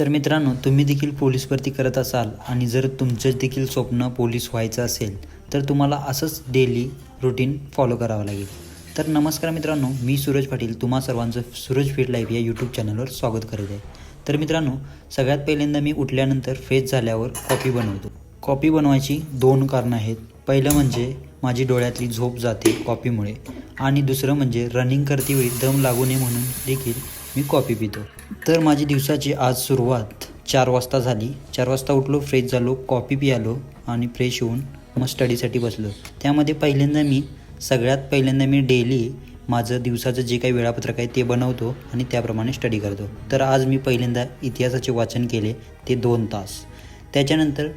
तर मित्रांनो तुम्ही देखील पोलीस भरती करत असाल आणि जर तुमचं देखील स्वप्न पोलीस व्हायचं असेल तर तुम्हाला असंच डेली रुटीन फॉलो करावं लागेल. तर नमस्कार मित्रांनो मी सूरज पाटील. तुम्हा सर्वांचं सूरज फीड लाईफ या यूट्यूब चॅनलवर स्वागत करत आहे. तर मित्रांनो सगळ्यात पहिल्यांदा मी उठल्यानंतर फ्रेश झाल्यावर कॉफी बनवतो. कॉफी बनवायची दोन कारणं आहेत. पहिलं म्हणजे माझी डोळ्यातली झोप जाते कॉफीमुळे आणि दुसरं म्हणजे रनिंग करतेवेळी दम लागू नये म्हणून देखील मी कॉफी पितो. तर माझी दिवसाची आज सुरुवात चार वाजता झाली. चार वाजता उठलो फ्रेश झालो कॉफी पियालो आणि फ्रेश होऊन मग स्टडीसाठी बसलो. त्यामध्ये पहिल्यांदा मी सगळ्यात पहिल्यांदा मी डेली माझं दिवसाचं जे काही वेळापत्रक आहे ते बनवतो आणि त्याप्रमाणे स्टडी करतो. तर आज मी पहिल्यांदा इतिहासाचे वाचन केले ते दोन तास. त्याच्यानंतर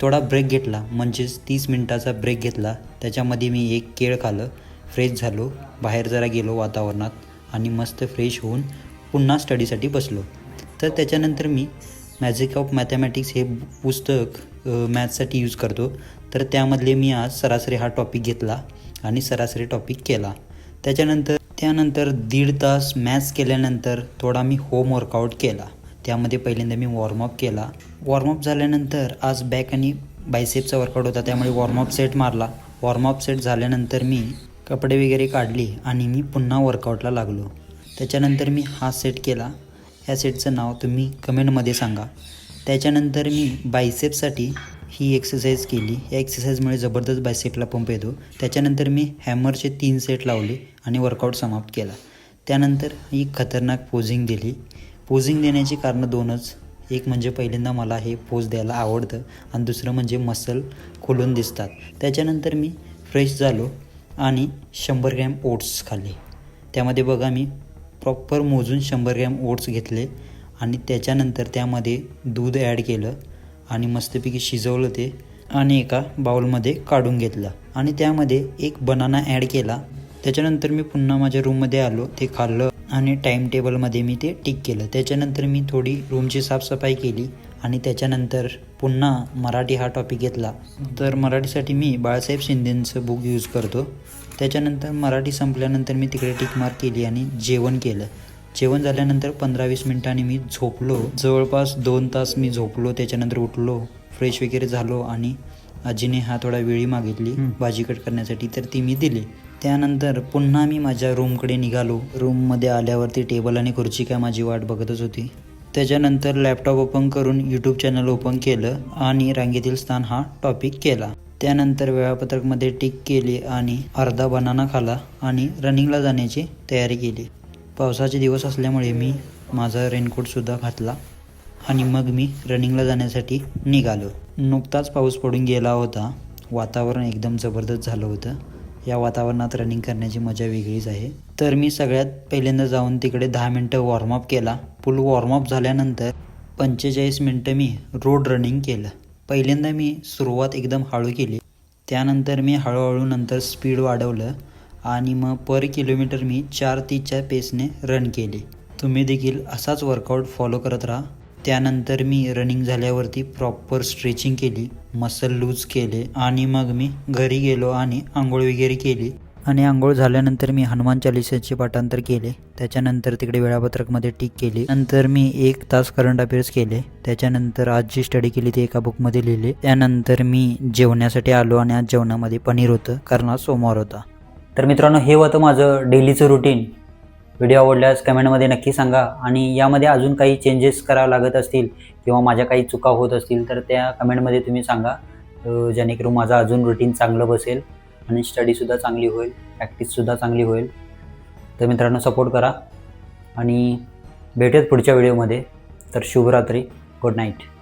थोडा ब्रेक घेतला म्हणजेच तीस मिनटाचा ब्रेक घेतला. त्याच्यामध्ये मी एक केळ खाल्लं फ्रेश झालो बाहेर जरा गेलो वातावरणात आणि मस्त फ्रेश होऊन पुन्हा स्टडीसाठी बसलो. तर त्याच्यानंतर मी मॅजिक ऑफ मॅथमॅटिक्स हे पुस्तक मॅथ्ससाठी यूज करतो. तर त्यामधले मी आज सरासरी हा टॉपिक घेतला आणि सरासरी टॉपिक केला. त्याच्यानंतर त्यानंतर दीड तास मॅथ्स केल्यानंतर थोडा मी होम वर्कआउट केला. त्यामध्ये पहिल्यांदा मी वॉर्मअप केला. वॉर्मअप झाल्यानंतर आज बॅक आणि बायसेपचा वर्कआउट होता. त्यामुळे वॉर्मअप सेट मारला. वॉर्मअप सेट झाल्यानंतर मी कपडे वगैरे काढले आणि मी पुन्हा वर्कआउटला लागलो. त्याच्यानंतर मी हा सेट केला. ह्या सेटचं नाव तुम्ही कमेंटमध्ये सांगा. त्याच्यानंतर मी बायसेपसाठी ही एक्सरसाइज केली. या एक्सरसाइजमुळे जबरदस्त बायसेपला पंप येतो. त्याच्यानंतर मी हॅमरचे तीन सेट लावले आणि वर्कआउट समाप्त केला. त्यानंतर ही खतरनाक पोझिंग दिली. पोझिंग देण्याची कारणं दोनच. एक म्हणजे पहिल्यांदा मला हे पोज द्यायला आवडतं आणि दुसरं म्हणजे मसल खोलून दिसतात. त्याच्यानंतर मी फ्रेश झालो आणि शंभर ग्रॅम ओट्स खाल्ले. त्यामध्ये बघा मी प्रॉपर मोजून शंभर ग्रॅम ओट्स घेतले आणि त्याच्यानंतर त्यामध्ये दूध ॲड केलं आणि मस्तपैकी शिजवलं ते आणि एका बाउलमध्ये काढून घेतलं. आणि त्यामध्ये एक बनाना ॲड केला. त्याच्यानंतर मी पुन्हा माझ्या रूममध्ये आलो ते खाल्लं आणि टाईम टेबलमध्ये मी ते टिक केलं. त्याच्यानंतर मी थोडी रूमची साफसफाई केली आणि त्याच्यानंतर पुन्हा मराठी हा टॉपिक घेतला. तर मराठीसाठी मी बाळासाहेब शिंदेंचं बुक यूज करतो. त्याच्यानंतर मराठी संपल्यानंतर मी तिकडे टिक मार्क केली आणि जेवण केलं. जेवण झाल्यानंतर पंधरा वीस मिनिटांनी मी झोपलो. जवळपास दोन तास मी झोपलो. त्याच्यानंतर उठलो. फ्रेश वगैरे झालो आणि आजीने हा थोडा वेळी मागितली भाजी कट करण्यासाठी तर ती मी दिली. त्यानंतर पुन्हा मी माझ्या रूमकडे निघालो. रूममध्ये आल्यावरती टेबल आणि खुर्ची काय माझी वाट बघतच होती. त्याच्यानंतर लॅपटॉप ओपन करून यूट्यूब चॅनल ओपन केलं आणि रांगेतील स्थान हा टॉपिक केला. त्यानंतर वेळापत्रकमध्ये टिक केली आणि अर्धा बनाना खाला आणि रनिंगला जाण्याची तयारी केली. पावसाचे दिवस असल्यामुळे मी माझा रेनकोटसुद्धा घातला आणि मग मी रनिंगला जाण्यासाठी निघालो. नुकताच पाऊस पडून गेला होता. वातावरण एकदम जबरदस्त झालं होतं. या वातावरणात रनिंग करण्याची मजा वेगळीच आहे. तर मी सगळ्यात पहिल्यांदा जाऊन तिकडे दहा मिनटं वॉर्मअप केला. फुल वॉर्मअप झाल्यानंतर पंचेचाळीस मिनटं मी रोड रनिंग केलं. पहिल्यांदा मी सुरुवात एकदम हळू केली. त्यानंतर मी हळूहळू नंतर स्पीड वाढवलं आणि मग पर किलोमीटर मी चार तीसच्या पेसने रन केले. तुम्ही देखील असाच वर्कआउट फॉलो करत राहा. त्यानंतर मी रनिंग झाल्यावरती प्रॉपर स्ट्रेचिंग केली मसल लूज केले आणि मग मी घरी गेलो आणि आंघोळ वगैरे केली. आणि आंघोळ झाल्यानंतर मी हनुमान चालिसाचे पाठांतर केले. त्याच्यानंतर तिकडे वेळापत्रकमध्ये टिक केली. नंतर मी एक तास करंट अफेअर्स केले. त्याच्यानंतर आज जी स्टडी केली ती एका बुकमध्ये लिहिले. त्यानंतर मी जेवण्यासाठी आलो आणि आज जेवणामध्ये पनीर होतं कारण आज सोमवार होता. तर मित्रांनो हे होतं माझं डेलीचं रुटीन व्हिडिओ आवडल्यास कमेंटमध्ये नक्की सांगा आणि यामध्ये अजून काही चेंजेस करावं लागत असतील किंवा माझ्या काही चुका होत असतील तर त्या कमेंटमध्ये तुम्ही सांगा. जेणेकरून माझं अजून रुटीन चांगलं बसेल. आणि स्टडीसुद्धा चांगली होईल प्रॅक्टिससुद्धा चांगली होईल. तर मित्रांनो सपोर्ट करा. आणि भेटत पुढच्या व्हिडिओमध्ये. तर शुभरात्री. Good night.